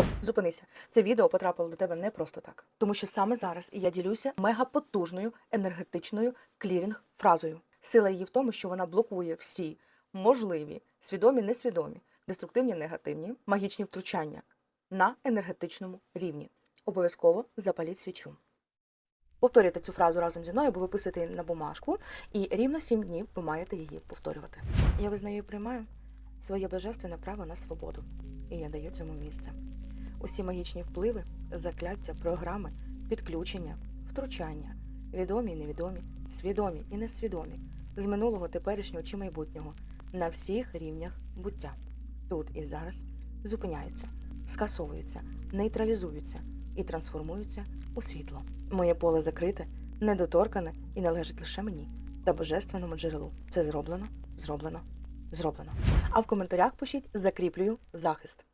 Стоп, зупинися. Це відео потрапило до тебе не просто так, тому що саме зараз я ділюся мегапотужною енергетичною клірінг фразою. Сила її в тому, що вона блокує всі можливі, свідомі, несвідомі, деструктивні, негативні, магічні втручання на енергетичному рівні. Обов'язково запаліть свічу. Повторюйте цю фразу разом зі мною, або виписуйте її на бумажку, і рівно 7 днів ви маєте її повторювати. Я визнаю і приймаю своє божественне право на свободу, і я даю цьому місце. Усі магічні впливи, закляття, програми, підключення, втручання, відомі і невідомі, свідомі і несвідомі, з минулого, теперішнього чи майбутнього, на всіх рівнях буття. Тут і зараз зупиняються, скасовуються, нейтралізуються і трансформуються у світло. Моє поле закрите, недоторкане і належить лише мені та божественному джерелу. Це зроблено, зроблено, зроблено. А в коментарях пишіть закріплюю захист.